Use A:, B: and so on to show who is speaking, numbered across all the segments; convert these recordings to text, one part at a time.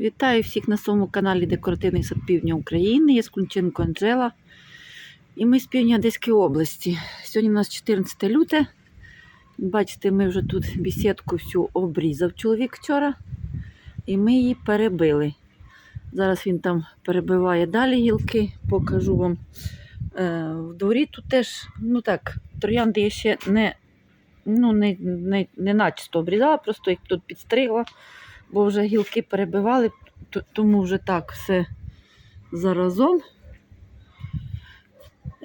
A: Вітаю всіх на своєму каналі Декоративний сад Півдня України. Я Склунченко Анжела. І ми з півдня Одеської області. Сьогодні у нас 14 люте. Бачите, ми вже тут бесідку всю обрізав чоловік вчора. І ми її перебили. Зараз він там перебиває далі гілки. Покажу вам. Е, в дворі тут теж, ну так, троянди я ще не, ну, не, не, не начисто обрізала, просто їх тут підстригла бо вже гілки перебивали, тому вже так все заразом.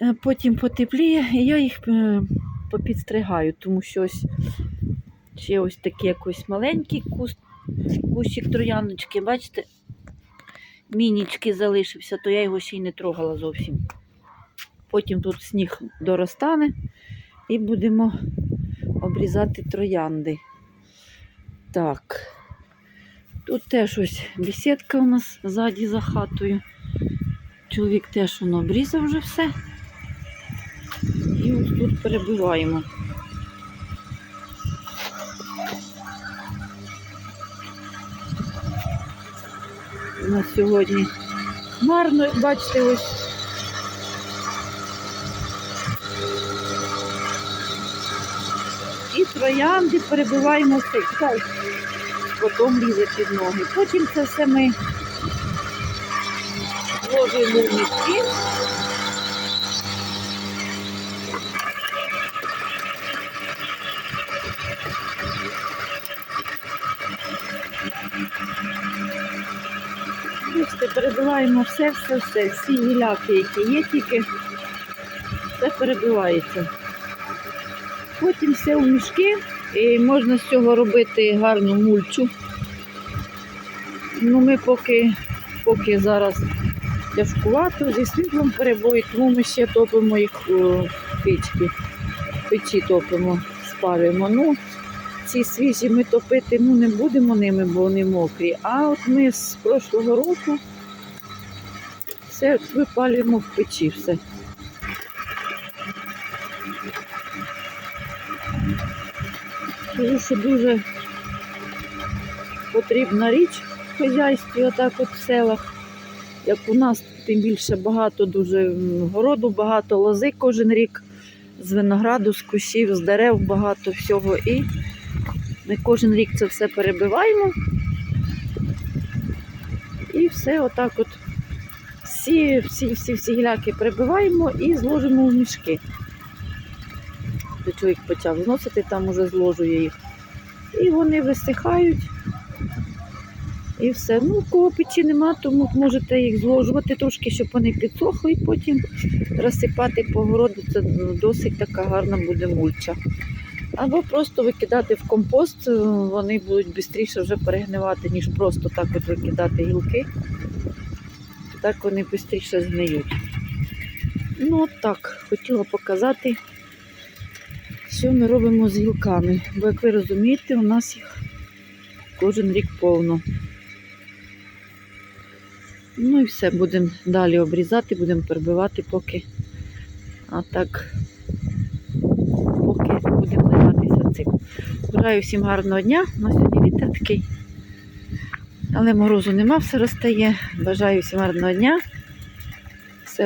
A: Е, Потім потепліє, і я їх е, попідстригаю, тому що ось ще ось такий якийсь маленький куст, кущик трояночки, бачите, мінічки залишився, то я його ще й не трогала зовсім. Потім тут сніг доростане і будемо обрізати троянди. Так. Тут теж ось бесідка у нас ззаді за хатою. Чоловік теж воно обрізав вже все. І ось тут перебиваємо. У нас сьогодні хмарно, як бачите, ось. І троянди перебиваємо все. Потім лізе під ноги. Потім це все ми вложуємо в мішки. Бачите, перебиваємо все, все, все, всі гіляки, які є тільки, все перебивається. Потім все у мішки. І можна з цього робити гарну мульчу. Ну, ми поки, поки зараз тяжкувато, зі світлом перебої, тому ми ще топимо їх у печки. Печі топимо, спалюємо. Ну, ці свіжі ми топити ну, не будемо ними, бо вони мокрі. А от ми з прошлого року все випалюємо в печі все. Кажу, що дуже потрібна річ в хазяйстві, отак от в селах. Як у нас, тим більше багато дуже городу, багато лози кожен рік, з винограду, з кущів, з дерев багато всього. І ми кожен рік це все перебиваємо. І все отак от всі, всі, всі, всі гіляки перебиваємо і зложимо в мішки. До чоловік почав зносити, там уже зложує їх. І вони висихають. І все. Ну, у кого печі нема, тому можете їх зложувати трошки, щоб вони підсохли, і потім розсипати по городу. Це досить така гарна буде мульча. Або просто викидати в компост, е, вони будуть швидше вже перегнивати, ніж просто так от викидати гілки. Так вони швидше згниють. Ну, от так, хотіла показати що ми робимо з гілками. Бо, як ви розумієте, у нас їх кожен рік повно. Ну і все, будемо далі обрізати, будемо перебивати, поки. А так, поки будемо займатися цим. Бажаю всім гарного дня. У нас сьогодні вітер такий. Але морозу нема, все розтає. Бажаю всім гарного дня.